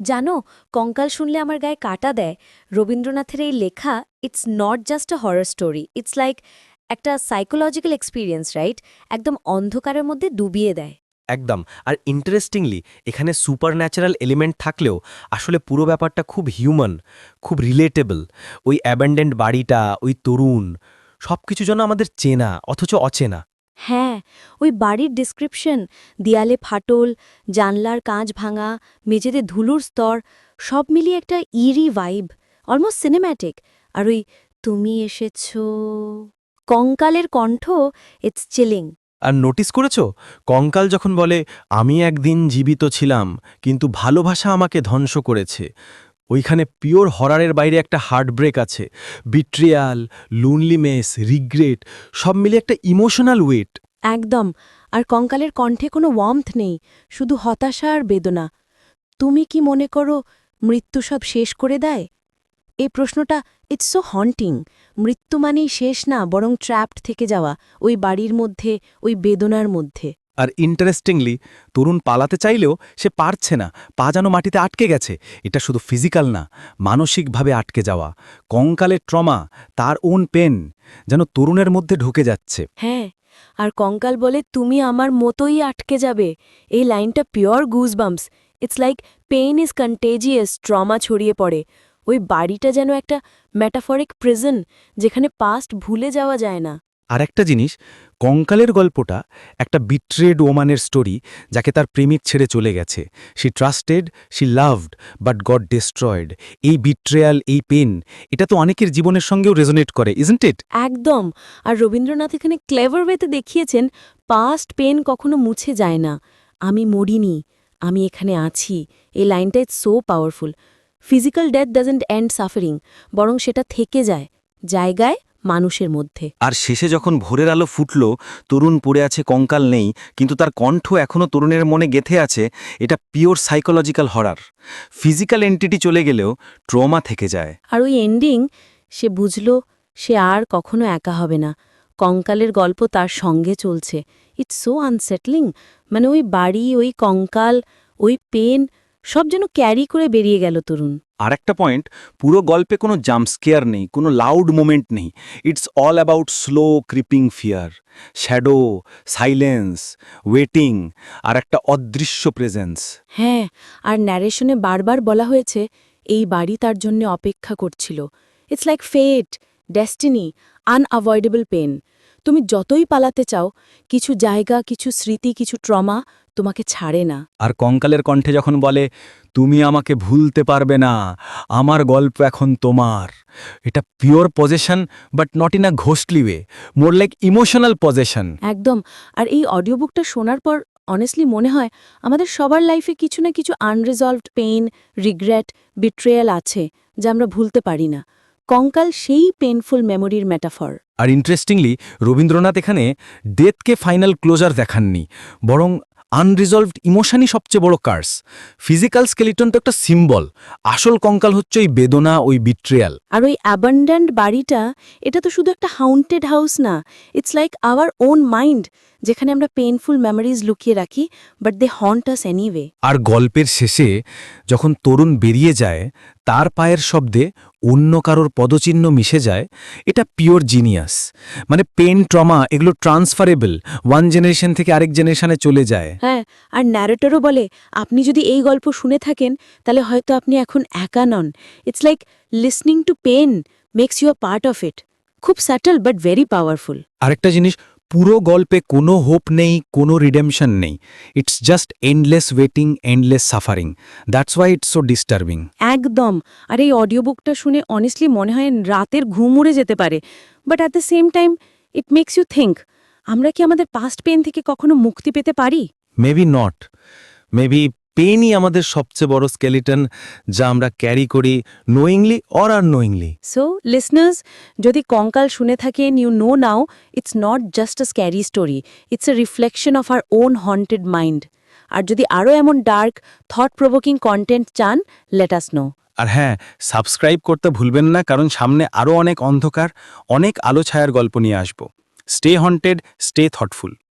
জানো, কঙ্কাল শুনলে আমার গায়ে কাটা দেয়। রবীন্দ্রনাথের এই লেখা it's not just a horror story it's like একটা সাইকোলজিক্যাল এক্সপিরিয়েন্স রাইট একদম অন্ধকারের মধ্যে ডুবিয়ে দেয়। একদম, আর ইন্টারেস্টিংলি এখানে সুপার ন্যাচারাল এলিমেন্ট থাকলেও আসলে পুরো ব্যাপারটা খুব হিউম্যান খুব রিলেটেবল ওই অ্যাবান্ডেন্ট বাড়িটা, ওই তরুণ সব কিছু যেন আমাদের চেনা, অথচ অচেনা। হ্যাঁ ওই বাড়ির ডিসক্রিপশন দেয়ালে ফাটল, জানলার কাঁচ ভাঙা, মেঝেতে ধুলোর স্তর, সব মিলিয়ে একটা ইরি ভাইব অলমোস্ট সিনেম্যাটিক আর ওই, তুমি এসেছ? কঙ্কালের কণ্ঠ ইটস চিলিং আর নোটিস করেছ? কঙ্কাল যখন বলে, আমি একদিন জীবিত ছিলাম, কিন্তু ভালোবাসা আমাকে ধ্বংস করেছে। ওইখানে পিওর হরারের বাইরে একটা হার্টব্রেক আছে। বিট্রিয়াল লুনলিমেস রিগ্রেট সব মিলে একটা ইমোশনাল ওয়েট একদম। আর কঙ্কালের কণ্ঠে কোনো ওয়ার্মথ নেই, শুধু হতাশা আর বেদনা। তুমি কি মনে করো মৃত্যু সব শেষ করে দেয়? এই প্রশ্নটা ইটস সো হন্টিং মৃত্যু মানেই শেষ না, বরং ট্র্যাপড থেকে যাওয়া, ওই বাড়ির মধ্যে, ওই বেদনার মধ্যে। আর ইন্টারেস্টিংলি তরুণ পালাতে চাইলেও সে পারছে না। পা যেন মাটিতে আটকে গেছে। এটা শুধু ফিজিক্যাল না মানসিকভাবে আটকে যাওয়া। কঙ্কালের ট্রমা তার ওন পেন যেন তরুণের মধ্যে ঢুকে যাচ্ছে। হ্যাঁ আর কঙ্কাল বলে তুমি আমার মতোই আটকে যাবে। এই লাইনটা pure goosebumps it's like pain is contagious trauma ছড়িয়ে পড়ে। ওই বাড়িটা যেন একটা ম্যাটাফরিক প্রিজন যেখানে পাস্ট ভুলে যাওয়া যায় না। আর একটা জিনিস কঙ্কালের গল্পটা একটা বিট্রেড ওমানের স্টোরি যাকে তার প্রেমিক ছেড়ে চলে গেছে। She trusted she loved but God destroyed এই বিট্রেয়াল এই পেন এটা তো অনেকের জীবনের সঙ্গেও রেজোনেট করে ইজন্ট ইট একদম। আর রবীন্দ্রনাথ এখানে ক্লেভার ওয়েতে দেখিয়েছেন পাস্ট পেন কখনো মুছে যায় না। আমি মরিনি, আমি এখানে আছি। এই লাইনটা is so powerful physical death doesn't end suffering বরং সেটা থেকে যায়। জায়গায় মানুষের মধ্যে। আর শেষে যখন ভোরের আলো ফুটল তরুণ পড়ে আছে কঙ্কাল নেই কিন্তু তার কণ্ঠ এখনও তরুণের মনে গেথে আছে এটা pure psychological horror. Physical entity চলে গেলেও ট্রমা থেকে যায়। আর ওই এন্ডিং সে বুঝল সে আর কখনো একা হবে না। কঙ্কালের গল্প তার সঙ্গে চলছে। ইটস সো আনসেটলিং মানে ওই বাড়ি ওই কঙ্কাল ওই পেন সব যেন ক্যারি করে বেরিয়ে গেল তরুণ। আর একটা পয়েন্ট পুরো গল্পে কোনো জাম্পস্কেয়ার নেই, কোনো লাউড মোমেন্ট নেই। It's all about slow creeping fear shadow silence waiting আর একটা অদৃশ্য প্রেজেন্স হ্যাঁ আর ন্যারেশনে বারবার বলা হয়েছে, এই বাড়ি তার জন্য অপেক্ষা করছিল। It's like fate destiny unavoidable pain তুমি যতই পালাতে চাও কিছু জায়গা কিছু স্মৃতি কিছু ট্রমা তোমাকে ছাড়ে না। আর কঙ্কালের কণ্ঠে যখন বলে তুমি আমাকে ভুলতে পারবে না আমার গল্প এখন তোমার। এটা pure possession but not in a ghostly way more like emotional possession একদম। আর এই অডিও বুকটা শোনার পর অনেস্টলি মনে হয় আমাদের সবার লাইফে কিছু না কিছু আনরিজলভড পেইন রিগ্রেট বিট্রেয়াল আছে যা আমরা ভুলতে পারি না। কঙ্কাল সেই পেইনফুল মেমোরির মেটাফর আর ইন্টারেস্টিংলি রবীন্দ্রনাথ এখানে ডেথকে ফাইনাল ক্লোজার দেখাননি বরং আনরিজলভড ইমোশনই সবচেয়ে বড় কার্স ফিজিক্যাল স্কেলিটন তো একটা সিম্বল আসল কঙ্কাল হচ্ছে ওই বেদনা ওই বিট্রিয়াল আর ওই অ্যাবান্ড্যান্ট বাড়িটা এটা তো শুধু একটা হাউন্টেড হাউস না it's like our own mind যেখানে আমরা পেইনফুল মেমোরিজ লুকিয়ে রাখি বাট দে হন্ট আস এনিওয়ে আর গল্পের শেষে যখন তরুণ বেরিয়ে যায় তার পায়ের শব্দে অন্য কারোর পদচিহ্ন মিশে যায় এটা পিওর জিনিয়াস। মানে পেন ট্রমা এগুলো ট্রান্সফারেবল ওয়ান জেনারেশন থেকে আরেক জেনারেশনে চলে যায়। হ্যাঁ আর ন্যারেটরও বলে আপনি যদি এই গল্প শুনে থাকেন তাহলে হয়তো আপনি এখন একা নন। It's like listening to pain makes you a part of it খুব স্যাটল বাট ভেরি পাওয়ারফুল আরেকটা জিনিস পুরো গল্পে কোনো হোপ নেই কোনো রিডেমশন নেই। It's just endless waiting endless suffering that's why it's so disturbing একদম। আর এই অডিও বুকটা শুনে অনেস্টলি মনে হয় রাতের ঘুম উড়ে যেতে পারে। But at the same time it makes you think আমরা কি আমাদের পাস্ট পেন থেকে কখনো মুক্তি পেতে পারি? মেবি নট মেবি পেনই আমাদের সবচেয়ে বড় স্কেলিটন যা আমরা ক্যারি করি নোয়িংলি অর আর নোয়িংলি সো লিসনার্স যদি কঙ্কাল শুনে থাকেন you know now it's not just a scary story it's a reflection of our own haunted mind আর যদি আরও এমন ডার্ক থট প্রভোকিং কন্টেন্ট চান লেট আস নো আর হ্যাঁ সাবস্ক্রাইব করতে ভুলবেন না কারণ সামনে আরও অনেক অন্ধকার অনেক আলো ছায়ার গল্প নিয়ে আসব। Stay haunted stay thoughtful